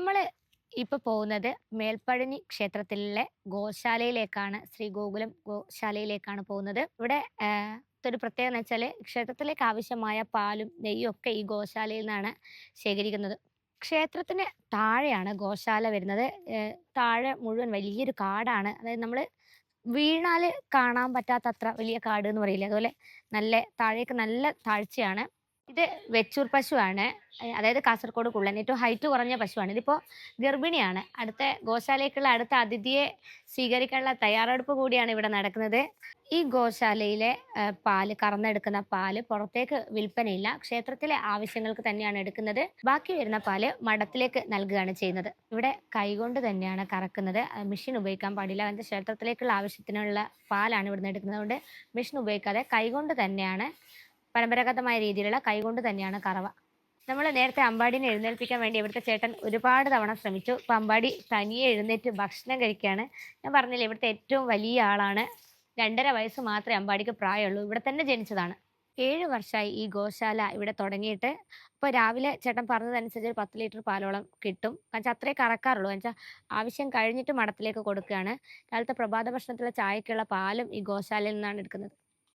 നമ്മൾ ഇപ്പൊ പോകുന്നത് മേൽപ്പഴനി ക്ഷേത്രത്തിലെ ഗോശാലയിലേക്കാണ് ശ്രീ ഗോകുലം ഗോശാലയിലേക്കാണ് പോകുന്നത്. ഇവിടെ ഒരു പ്രത്യേകത എന്ന് വെച്ചാൽ ക്ഷേത്രത്തിലേക്ക് ആവശ്യമായ പാലും നെയ്യും ഒക്കെ ഈ ഗോശാലയിൽ നിന്നാണ് ശേഖരിക്കുന്നത്. ക്ഷേത്രത്തിന് താഴെയാണ് ഗോശാല വരുന്നത്. താഴെ മുഴുവൻ വലിയൊരു കാടാണ്. അതായത് നമ്മൾ വീണാൽ കാണാൻ പറ്റാത്തത്ര വലിയ കാട് എന്ന് പറയില്ലേ? അതുപോലെ നല്ല താഴേക്ക് നല്ല താഴ്ചയാണ്. ഇത് വെച്ചൂർ പശുവാണ്. അതായത് കാസർഗോഡ് കുള്ളൻ. ഏറ്റവും ഹൈറ്റ് കുറഞ്ഞ പശുവാണ്. ഇതിപ്പോൾ ഗർഭിണിയാണ്. അടുത്ത ഗോശാലയ്ക്കുള്ള അടുത്ത അതിഥിയെ സ്വീകരിക്കാനുള്ള തയ്യാറെടുപ്പ് കൂടിയാണ് ഇവിടെ നടക്കുന്നത്. ഈ ഗോശാലയിലെ പാൽ കറന്നെടുക്കുന്ന പാൽ പുറത്തേക്ക് വിൽപ്പനയില്ല. ക്ഷേത്രത്തിലെ ആവശ്യങ്ങൾക്ക് തന്നെയാണ് എടുക്കുന്നത്. ബാക്കി വരുന്ന പാൽ മഠത്തിലേക്ക് നൽകുകയാണ് ചെയ്യുന്നത്. ഇവിടെ കൈകൊണ്ട് തന്നെയാണ് കറക്കുന്നത്. മെഷീൻ ഉപയോഗിക്കാൻ പാടില്ല. അതിന്റെ ക്ഷേത്രത്തിലേക്കുള്ള ആവശ്യത്തിനുള്ള പാലാണ് ഇവിടുന്ന് എടുക്കുന്നത്. അതുകൊണ്ട് മെഷീൻ ഉപയോഗിക്കാതെ കൈകൊണ്ട് തന്നെയാണ് പരമ്പരാഗതമായ രീതിയിലുള്ള കൈകൊണ്ട് തന്നെയാണ് കറവ. നമ്മൾ നേരത്തെ അമ്പാടിനെ എഴുന്നേൽപ്പിക്കാൻ വേണ്ടി ഇവിടുത്തെ ചേട്ടൻ ഒരുപാട് തവണ ശ്രമിച്ചു. ഇപ്പം അമ്പാടി തനിയെ എഴുന്നേറ്റ് ഭക്ഷണം കഴിക്കുകയാണ്. ഞാൻ പറഞ്ഞില്ല ഇവിടുത്തെ ഏറ്റവും വലിയ ആളാണ്. രണ്ടര വയസ്സ് മാത്രമേ അമ്പാടിക്ക് പ്രായമുള്ളൂ. ഇവിടെ തന്നെ ജനിച്ചതാണ്. ഏഴ് വർഷമായി ഈ ഗോശാല ഇവിടെ തുടങ്ങിയിട്ട്. ഇപ്പോൾ രാവിലെ ചേട്ടൻ പറഞ്ഞതനുസരിച്ച് ഒരു പത്ത് ലിറ്റർ പാലോളം കിട്ടും. എന്നുവെച്ചാൽ അത്രേ കറക്കാറുള്ളൂ. എന്നുവെച്ചാൽ ആവശ്യം കഴിഞ്ഞിട്ട് മഠത്തിലേക്ക് കൊടുക്കുകയാണ്. രാവിലത്തെ പ്രഭാത ഭക്ഷണത്തിലെ ചായക്കുള്ള പാലും ഈ ഗോശാലയിൽ നിന്നാണ് എടുക്കുന്നത്.